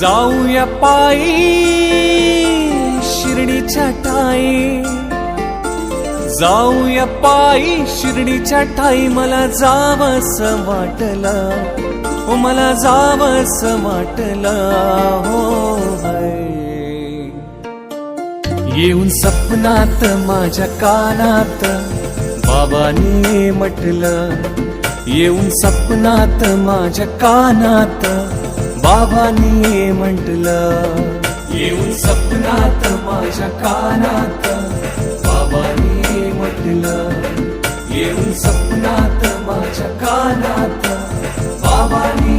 जाऊया पायी शिर्डीच्या ठाई. जाऊया पायी शिर्डीच्या ठाई मला जावस वाटलं. हो मला जावस वाटला. हो येऊन सपनात माझ्या कानात बाबांनी म्हटलं येऊन सपनात माझ्या कानात बाबांनी म्हटलं येऊन सपनात माझ्या कानात. बाबांनी म्हटलं येऊन सपनात माझ्या कानात. बाबांनी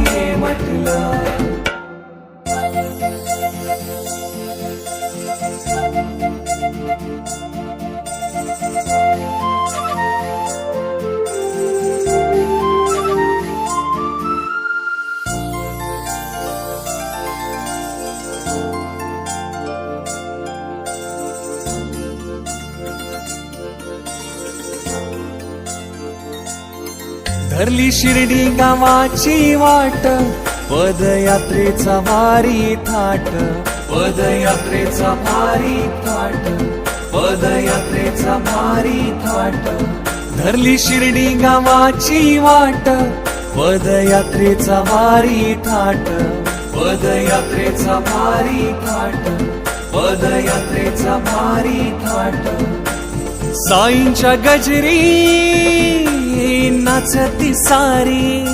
धरली शिर्डी गावाची वाट पदयात्रेचा भारी थाट पदयात्रेचा भारी थाट पदयात्रेचा भारी थाट. धरली शिर्डी गावाची वाट पदयात्रेचा भारी थाट पदयात्रेचा भारी थाट पदयात्रेचा भारी थाट. साईंच्या गजरी नाचती सारी.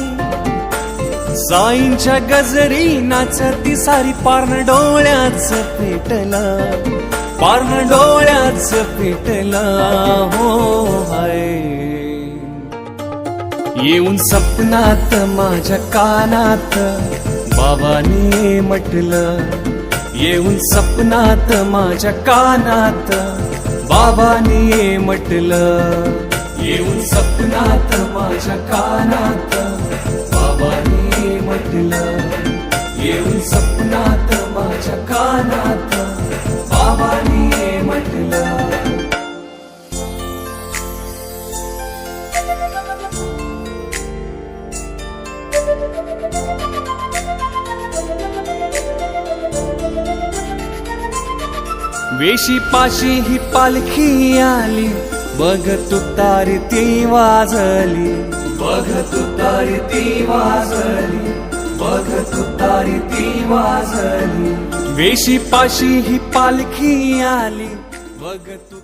साईंच्या गजरी नाचती सारी. पारण डोळ्याच पेटला. पारण डोळ्याच पेटला. हो हाय. येऊन सपनात माझ्या कानात बाबांनी म्हटलं येऊन सपनात माझ्या कानात बाबांनी म्हटलं येऊन सपनात माझ्या कानात. बाबाने म्हटलं येऊन सपनात माझ्या कानात. बाबाने म्हटलं. वेशी पाशी ही पालखी आली. बघ तुतारी ती वाजली. बघ तुतारी ती वाजली. बघ तुतारी ती वाजली. वेशी पाशी ही पालखी आली. बघ तू